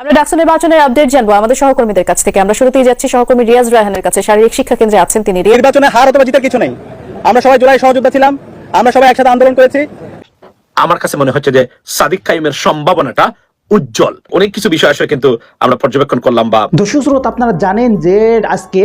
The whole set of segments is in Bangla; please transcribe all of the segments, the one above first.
আমরা ডাকসু নির্বাচনের আপডেট জানব। আমাদের সহকর্মীদের কাছ থেকে। আমরা শুরুতেই যাচ্ছি সহকর্মী রিয়াজ রায়হানের কাছে। শারীরিক শিক্ষা কেন্দ্রে আছেন তিনি। নির্বাচনে হার অথবা জিতার কিছু নেই। আমরা সবাই জুলাই সহযোদ্ধা ছিলাম। আমরা সবাই একসাথে আন্দোলন করেছি। আমার কাছে মনে হচ্ছে যে সাদিক কাইমের সম্ভাবনাটা উজ্জ্বল। অনেক কিছু বিষয় আসলে কিন্তু আমরা পর্যবেক্ষণ করলাম বা দর্শক শ্রোতা আপনারা জানেন যে আজকে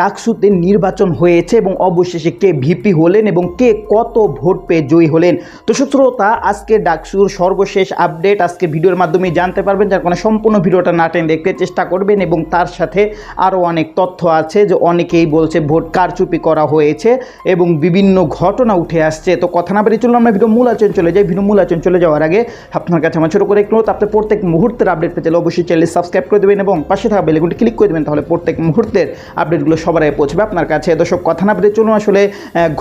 ডাকসুতে নির্বাচন হয়েছে এবং অবশেষে কে ভিপি হলেন এবং কে কত ভোট পেয়ে জয়ী হলেন। দর্শক শ্রোতা আজকে ডাকসুর সর্বশেষ আপডেট আজকে ভিডিওর মাধ্যমে জানতে পারবেন যার কারণে সম্পূর্ণ ভিডিওটা না টেনে দেখতে চেষ্টা করবেন এবং তার সাথে আরও অনেক তথ্য আছে যে অনেকেই বলছে ভোট কারচুপি করা হয়েছে এবং বিভিন্ন ঘটনা উঠে আসছে। তো কথা না বেরিয়ে চলুন আমরা ভিডিও মূল আচরণ চলে যাই। ভিডিও মূল আচরণ চলে যাওয়ার আগে আপনার কাছে আমার ছোটো করে একটু অনুরোধ, আপনি প্রত্যেক মুহূর্তের আপডেট পেতে অবশ্যই চ্যানেল সাবস্ক্রাইব করে দেবেন এবং পাশে থাকা বেলেগুনটি ক্লিক করে দেবেন তাহলে প্রত্যেক মুহূর্তের আপডেটগুলো সবার আগে পৌঁছবে আপনার কাছে। দর্শক, কথা না বেরিয়ে চলুন আসলে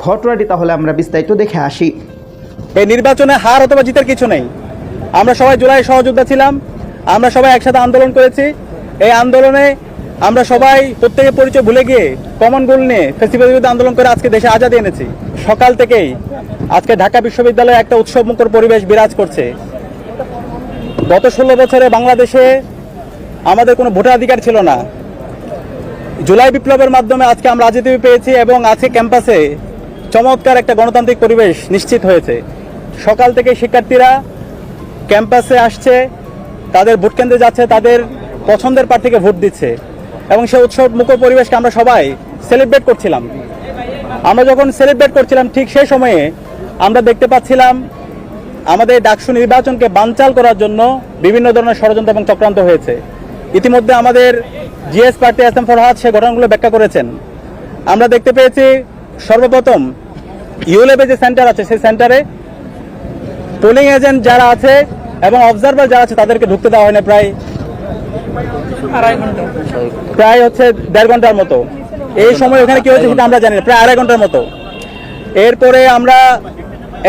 ঘটনাটি তাহলে আমরা বিস্তারিত দেখে আসি। এই নির্বাচনে হার অথবা জিতার কিছু নেই। আমরা সবাই জুলাই সহযোদ্ধা ছিলাম, আমরা সবাই একসাথে আন্দোলন করেছি। এই আন্দোলনে আমরা সবাই প্রত্যেকের পরিচয় ভুলে গিয়ে কমন গোল নিয়ে ফেস্টিভ্যাল বিরুদ্ধে আন্দোলন করে আজকে দেশে আজাদি এনেছি। সকাল থেকেই আজকে ঢাকা বিশ্ববিদ্যালয়ে একটা উৎসবমুখর পরিবেশ বিরাজ করছে। গত ষোলো বছরে বাংলাদেশে আমাদের কোনো ভোটাধিকার ছিল না। জুলাই বিপ্লবের মাধ্যমে আজকে আমরা রাজনীতি পেয়েছি এবং আজকে ক্যাম্পাসে চমৎকার একটা গণতান্ত্রিক পরিবেশ নিশ্চিত হয়েছে। সকাল থেকে শিক্ষার্থীরা ক্যাম্পাসে আসছে, তাদের ভোট কেন্দ্রে যাচ্ছে, তাদের পছন্দের প্রার্থীকে ভোট দিচ্ছে এবং সে উৎসব মুখর পরিবেশকে আমরা সবাই সেলিব্রেট করছিলাম। আমরা যখন সেলিব্রেট করছিলাম, ঠিক সেই সময়ে আমরা দেখতে পাচ্ছিলাম আমাদের ডাকসু নির্বাচনকে বানচাল করার জন্য বিভিন্ন ধরনের ষড়যন্ত্র এবং চক্রান্ত হয়েছে। ইতিমধ্যে আমাদের GS party S M Farhad সে ঘটনাগুলো ব্যাখ্যা করেছেন। আমরা দেখতে পেয়েছি সর্বপ্রথম ইউলেবে যে সেন্টার আছে সেই সেন্টারে পোলিং এজেন্ট যারা আছে এবং অবজারভার যারা আছে তাদেরকে ঢুকতে দেওয়া হয় না প্রায় প্রায় হচ্ছে দেড় ঘণ্টার মতো। এই সময় ওখানে কি হয়েছে সেটা আমরা জানি না প্রায় আড়াই ঘণ্টার মতো। এরপরে আমরা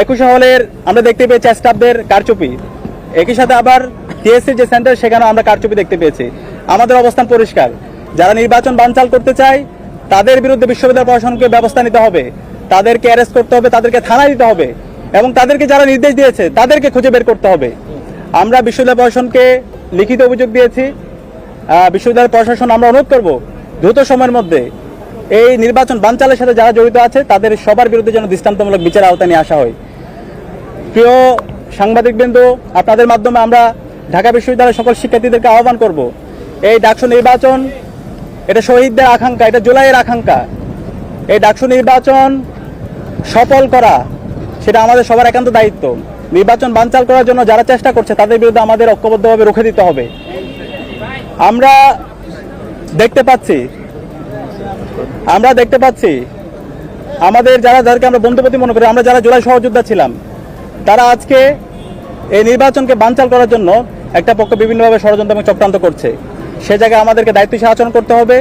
একুশে হলের আমরা দেখতে পেয়েছি স্টাফদের কারচুপি। একই সাথে আবার টিএসসি যে সেন্টার সেখানেও আমরা কারচুপি দেখতে পেয়েছি। আমাদের অবস্থান পরিষ্কার। যারা নির্বাচন বানচাল করতে চায়, তাদের বিরুদ্ধে বিশ্ববিদ্যালয় প্রশাসনকে ব্যবস্থা নিতে হবে। তাদেরকে অ্যারেস্ট করতে হবে, তাদেরকে থানায় দিতে হবে। এবং তাদেরকে যারা নির্দেশ দিয়েছে, তাদেরকে খুঁজে বের করতে হবে। আমরা বিশ্ববিদ্যালয় প্রশাসনকে লিখিত অভিযোগ দিয়েছি। বিশ্ববিদ্যালয় প্রশাসন আমরা অনুরোধ করব, দ্রুত সময়ের মধ্যে এই নির্বাচন বানচালের সাথে যারা জড়িত আছে, তাদের সবার বিরুদ্ধে যেন দৃষ্টান্তমূলক বিচার আওতায় নিয়ে আসা হয়। প্রিয় সাংবাদিকবৃন্দ, আপনাদের মাধ্যমে আমরা ঢাকা বিশ্ববিদ্যালয়ের সকল শিক্ষার্থীদেরকে আহ্বান করব। এই ডাকসু নির্বাচন, এটা শহীদদের আকাঙ্ক্ষা, এটা জুলাইয়ের আকাঙ্ক্ষা। এই ডাকসু নির্বাচন সফল করা, সেটা আমাদের সবার একান্ত দায়িত্ব। নির্বাচন বানচাল করার জন্য যারা চেষ্টা করছে, তাদের বিরুদ্ধে আমাদের ঐক্যবদ্ধভাবে রুখে দিতে হবে। আমরা দেখতে পাচ্ছি আমরা দেখতে পাচ্ছি, আমাদের যারা, যাদেরকে আমরা বন্ধুপতি মনে করি, আমরা যারা জুলাই সহযোদ্ধা ছিলাম, তারা আজকে এই নির্বাচনকে বানচাল করার জন্য একটা পক্ষ বিভিন্নভাবে ষড়যন্ত্র এবং চক্রান্ত করছে। সে জায়গায় আমাদেরকে দায়িত্বশীল আচরণ করতে হবে।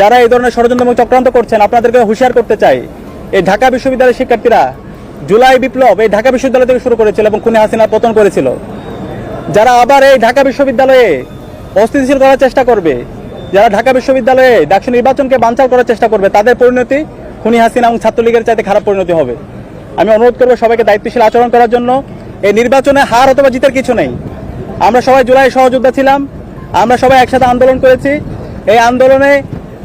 যারা এই ধরনের ষড়যন্ত্র এবং চক্রান্ত করছেন, আপনাদেরকে হুঁশিয়ার করতে চাই, এই ঢাকা বিশ্ববিদ্যালয়ের শিক্ষার্থীরা জুলাই বিপ্লব এই ঢাকা বিশ্ববিদ্যালয় থেকে শুরু করেছিল এবং খুনে হাসিনার পতন করেছিল। যারা আবার এই ঢাকা বিশ্ববিদ্যালয়ে অস্থিতিশীল করার চেষ্টা করবে যারা ঢাকা বিশ্ববিদ্যালয়ে ডাকসু নির্বাচনকে বানচাল করার চেষ্টা করবে, তাদের পরিণতি খুনি হাসিনা এবং ছাত্রলীগের চাইতে খারাপ পরিণতি হবে। আমি অনুরোধ করব সবাইকে দায়িত্বশীল আচরণ করার জন্য। এই নির্বাচনে হার অথবা জিতার কিছু নেই। আমরা সবাই জুলাই সহযোদ্ধা ছিলাম। আমরা সবাই একসাথে আন্দোলন করেছি। এই আন্দোলনে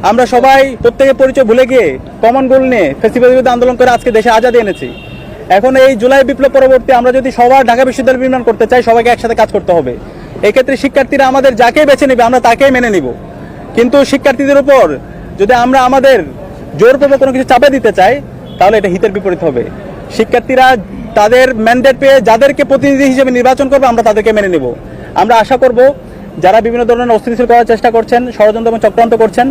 আমরা সবাই প্রত্যেকের পরিচয় ভুলে গিয়ে কমন গোল নিয়ে ফেস্টিভ্যাল বিরুদ্ধে আন্দোলন করে আজকে দেশে আজাদি এনেছি। এখন এই জুলাই বিপ্লব পরবর্তী আমরা যদি সবার ঢাকা বিশ্ববিদ্যালয় নির্মাণ করতে চাই, সবাইকে একসাথে কাজ করতে হবে। এক্ষেত্রে শিক্ষার্থীরা আমাদের যাকে বেছে নেবে, আমরা তাকেই মেনে নিব। কিন্তু শিক্ষার্থীদের উপর যদি আমরা আমাদের জোরপূর্বক কোনো কিছু চাপে দিতে চাই, তাহলে এটা হিতের বিপরীত হবে। শিক্ষার্থীরা তাদের ম্যান্ডেট পেয়ে যাদেরকে প্রতিনিধি হিসেবে নির্বাচন করবে, আমরা তাদেরকে মেনে নেব। আমরা আশা করব যারা বিভিন্ন ধরনের অস্থিতিশীল করার চেষ্টা করছেন, ষড়যন্ত্র এবং চক্রান্ত করছেন,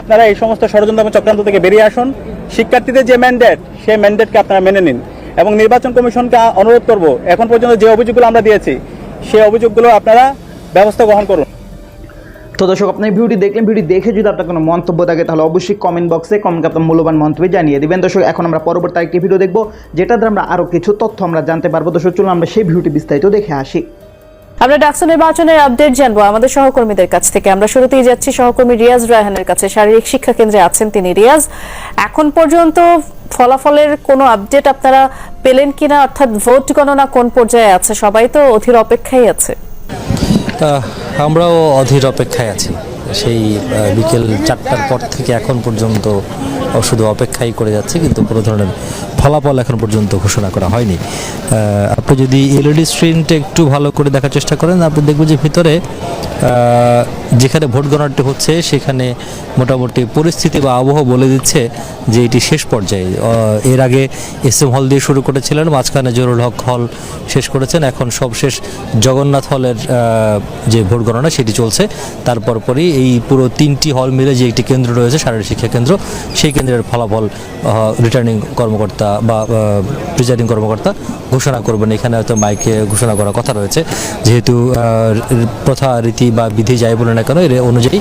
আপনারা এই সমস্ত ষড়যন্ত্র এবং চক্রান্ত থেকে বেরিয়ে আসুন। শিক্ষার্থীদের যে ম্যান্ডেট সেই ম্যান্ডেটকে আপনারা মেনে নিন এবং নির্বাচন কমিশনকে অনুরোধ করব, এখন পর্যন্ত যে অভিযোগগুলো আমরা দিয়েছি, সেই অভিযোগগুলো আপনারা ব্যবস্থা গ্রহণ করুন। তো দর্শক আপনি ভিডিওটি দেখলেন ভিডিও দেখে যদি আপনার কোনো মন্তব্য থাকে, তাহলে অবশ্যই কমেন্ট বক্সে কমেন্ট আপনার মূল্যবান মন্তব্য জানিয়ে দিবেন। দর্শক, এখন আমরা পরবর্তী একটি ভিডিও দেখব দ্বারা আমরা আরও কিছু তথ্য আমরা জানতে পারব। দর্শক, চলুন আমরা সেই ভিডিওটি বিস্তারিত দেখে আসি। আমরা ডাকসু নির্বাচনের আপডেট জানব। আমাদের সহকর্মীদের কাছ থেকে আমরা শুরুতেই যাচ্ছি। সহকর্মী রিয়াজ রায়হানের কাছে। শারীরিক শিক্ষা কেন্দ্রে আছেন তিনি রিয়াজ। এখন পর্যন্ত ফলাফলের কোনো আপডেট আপনারা পেলেন কিনা, অর্থাৎ ভোট গণনা কোন পর্যায়ে আছে? সবাই তো অধীর অপেক্ষায় আছে। আহ, আমরাও অধীর অপেক্ষায় আছি। সেই বিকেল চারটার পর থেকে এখন পর্যন্ত শুধু অপেক্ষাই করে যাচ্ছে কিন্তু কোনো ধরনের ফলাফল এখন পর্যন্ত ঘোষণা করা হয়নি। আপনি যদি এলইডি স্ক্রিনটা একটু ভালো করে দেখার চেষ্টা করেন আপনি দেখবেন যে ভিতরে যেখানে ভোট গণনাটি হচ্ছে, সেখানে মোটামুটি পরিস্থিতি বা আবহাওয়া বলে দিচ্ছে যে এটি শেষ পর্যায়ে। এর আগে এস এম হল দিয়ে শুরু করেছিলেন, মাঝখানে জরুল হক হল শেষ করেছেন, এখন সবশেষ জগন্নাথ হলের যে ভোট গণনা সেটি চলছে। তারপর পরই এই পুরো তিনটি হল মিলে যে একটি কেন্দ্র রয়েছে, শারীরিক শিক্ষা কেন্দ্র, সেই কেন্দ্রের ফলাফল রিটার্নিং কর্মকর্তা বা প্রিজাইডিং কর্মকর্তা ঘোষণা করবেন। এখানে হয়তো মাইকে ঘোষণা করার কথা রয়েছে। যেহেতু প্রথা রীতি বা বিধি যাই বলে না কেন এর অনুযায়ী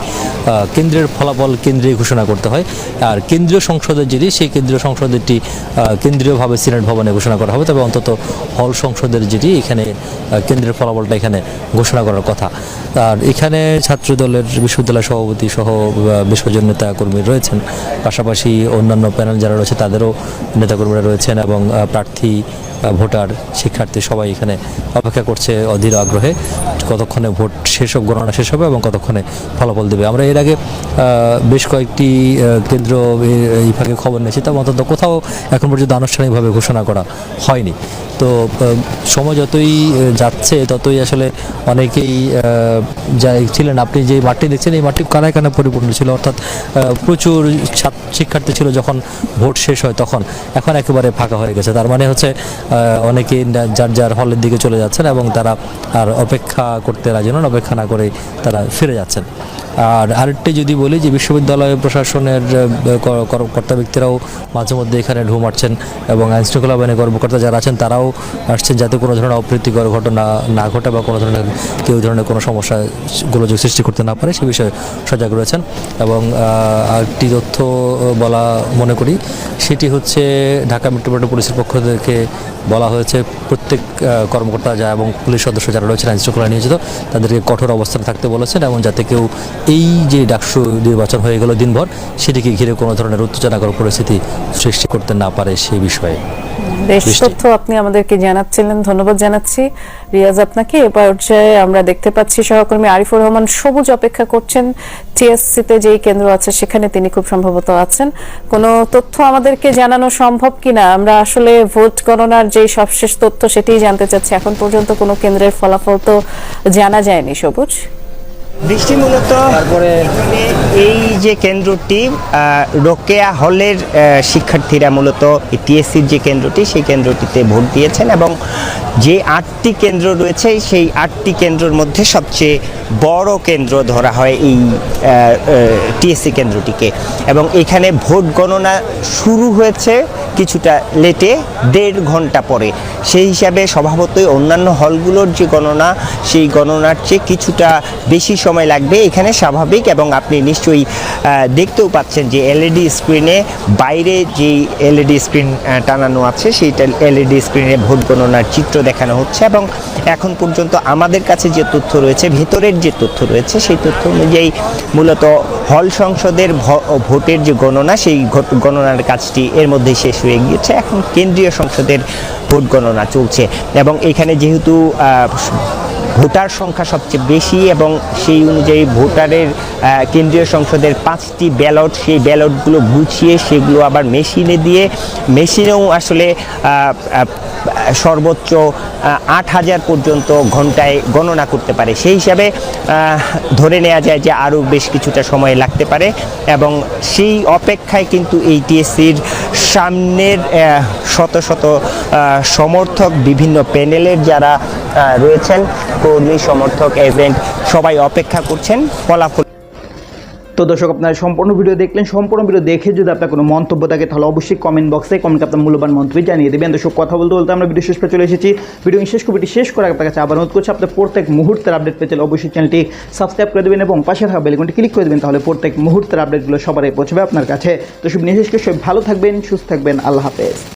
কেন্দ্রের ফলাফল কেন্দ্রে ঘোষণা করতে হয়। আর কেন্দ্রীয় সংসদের যেটি, সেই কেন্দ্রীয় সংসদেরটি কেন্দ্রীয়ভাবে সিনেট ভবনে ঘোষণা করা হবে। তবে অন্তত হল সংসদের যেটি, এখানে কেন্দ্রের ফলাফলটা এখানে ঘোষণা করার কথা। আর এখানে ছাত্র দলের বিশ্ববিদ্যালয় সভাপতি সহ বিশ্বজন বেশ নেতা কর্মী রয়েছেন। পাশাপাশি অন্যান্য প্যানেল যারা রয়েছে, তাদেরও নেতাকর্মীরা রয়েছেন এবং প্রার্থী ভোটার শিক্ষার্থী সবাই এখানে অপেক্ষা করছে অধীর আগ্রহে কতক্ষণে ভোট শেষ হোক, গণনা শেষ হবে এবং কতক্ষণে ফলাফল দেবে। আমরা এর আগে বেশ কয়েকটি কেন্দ্র এই ভাগে খবর নিয়েছি, তার অন্তত কোথাও এখন পর্যন্ত আনুষ্ঠানিকভাবে ঘোষণা করা হয়নি। তো সময় যতই যাচ্ছে, ততই আসলে অনেকেই ছিলেন। আপনি যে মাঠটি দেখছেন, এই মাঠটি কানায় কানায় পরিপূর্ণ ছিল। অর্থাৎ প্রচুর শিক্ষার্থী ছিল যখন ভোট শেষ হয় তখন। এখন একেবারে ফাঁকা হয়ে গেছে। তার মানে হচ্ছে অনেকেই যার যার হলের দিকে চলে যাচ্ছেন এবং তারা আর অপেক্ষা করতে রাজি নন, অপেক্ষা না করে তারা ফিরে যাচ্ছেন। আর আরেকটি যদি বলি যে বিশ্ববিদ্যালয় প্রশাসনের কর্তা ব্যক্তিরাও মাঝে মধ্যে এখানে ঢু মারছেন এবং আইন শৃঙ্খলা বাহিনীর কর্মকর্তা যারা আছেন তারাও আসছেন যাতে কোনো ধরনের অপ্রীতিকর ঘটনা না ঘটে বা কোনো ধরনের, কেউ ধরনের কোনো সমস্যা গোলযোগ সৃষ্টি করতে না পারে সে বিষয়ে সজাগ রয়েছেন এবং আরেকটি তথ্য বলা মনে করি সেটি হচ্ছে ঢাকা মেট্রোপলিটন পুলিশের পক্ষ থেকে বলা হয়েছে প্রত্যেক কর্মকর্তা যা এবং পুলিশ সদস্য যারা রয়েছেন আইন শৃঙ্খলা নিয়োজিত তাদেরকে কঠোর অবস্থানে থাকতে বলেছেন এবং যাতে কেউ এই যে ডাকসু নির্বাচন হয়ে গেল দিনভর সেটিকে ঘিরে কোনো ধরনের উত্তেজনাকর পরিস্থিতি সৃষ্টি করতে না পারে সেই বিষয়ে। বেশ। তথ্য আপনি আমাদেরকে জানাচ্ছিলেন ধন্যবাদ জানাচ্ছি। রিয়াজ আপনাকে এ পর্যায়ে আমরা দেখতে পাচ্ছি সহকর্মী আরিফুর রহমান সবুজ অপেক্ষা করছেন। টিএসসিতে যেই কেন্দ্র আছে সেখানে তিনি খুব সম্ভবত আছেন। কোনো তথ্য আমাদেরকে জানানো সম্ভব কিনা? আমরা আসলে ভোট গণনার যেই সবশেষ তথ্য সেটিই জানতে চাচ্ছি। এখন পর্যন্ত কোনো কেন্দ্রের ফলাফল তো জানা যায়নি সবুজ। বৃষ্টি মূলত এই যে কেন্দ্রটি রোকেয়া হলের শিক্ষার্থীরা মূলত টিএসসির যে কেন্দ্রটি সেই কেন্দ্রটিতে ভোট দিয়েছেন এবং যে আটটি কেন্দ্র রয়েছে সেই আটটি কেন্দ্রের মধ্যে সবচেয়ে বড় কেন্দ্র ধরা হয় এই টিএসসি কেন্দ্রটিকে। এবং এখানে ভোট গণনা শুরু হয়েছে কিছুটা লেটে দেড় ঘণ্টা পরে। সেই হিসাবে স্বভাবতই অন্যান্য হলগুলোর যে গণনা, সেই গণনার চেয়ে কিছুটা বেশি সময় লাগবে। এখানে স্বাভাবিক এবং আপনি নিশ্চয়ই দেখতেও পাচ্ছেন যে এলইডি স্ক্রিনে বাইরে যেই এলইডি স্ক্রিন টানানো আছে, সেইটা এলইডি স্ক্রিনে ভোট গণনার চিত্র দেখানো হচ্ছে এবং এখন পর্যন্ত আমাদের কাছে যে তথ্য রয়েছে, ভেতরের যে তথ্য রয়েছে, সেই তথ্য অনুযায়ী মূলত হল সংসদের ভোটের যে গণনা, সেই গণনার কাজটি এর মধ্যে শেষ হয়ে গিয়েছে। এখন কেন্দ্রীয় সংসদের ভোট গণনা চলছে। এবং এখানে যেহেতু ভোটার সংখ্যা সবচেয়ে বেশি এবং সেই অনুযায়ী ভোটারের কেন্দ্রীয় সংসদের পাঁচটি ব্যালট, সেই ব্যালটগুলো গুছিয়ে সেগুলো আবার মেশিনে দিয়ে, মেশিনেও আসলে সর্বোচ্চ আট হাজার পর্যন্ত ঘন্টায় গণনা করতে পারে। সেই হিসাবে ধরে নেওয়া যায় যে আরও বেশ কিছুটা সময় লাগতে পারে এবং সেই অপেক্ষায় কিন্তু এই টিএসসির সামনের শত শত সমর্থক বিভিন্ন প্যানেলের যারা রয়েছেন। কর্মী সমর্থক এজেন্ট সবাই অপেক্ষা করছেন ফলাফল। তো দর্শক, আপনারা সম্পূর্ণ ভিডিও দেখলেন। সম্পূর্ণ ভিডিও দেখে যদি আপনার কোনো মন্তব্য থাকে, তাহলে অবশ্যই কমেন্ট বক্সে কমেন্ট আপনার মূল্যবান মন্তব্য জানিয়ে দেবেন। দর্শক, কথা বলতে বলতে আমরা ভিডিও শেষ পর্যন্ত চলে এসেছি। ভিডিও শেষ কপিটি শেষ করে আপনার কাছে আবার অনুরোধ করছি, আপনার প্রত্যেক মুহূর্তের আপডেট পেতে অবশ্যই চ্যানেলটি সাবস্ক্রাইব করে দেবেন এবং পাশে থাকা বেলকনটি ক্লিক করে দেবেন, তাহলে প্রত্যেক মুহূর্তের আপডেটগুলো সবারই পৌঁছবে আপনার কাছে। তো সব নির্দেশ সব ভালো থাকবেন, সুস্থ থাকবেন, আল্লাহ হাফেজ।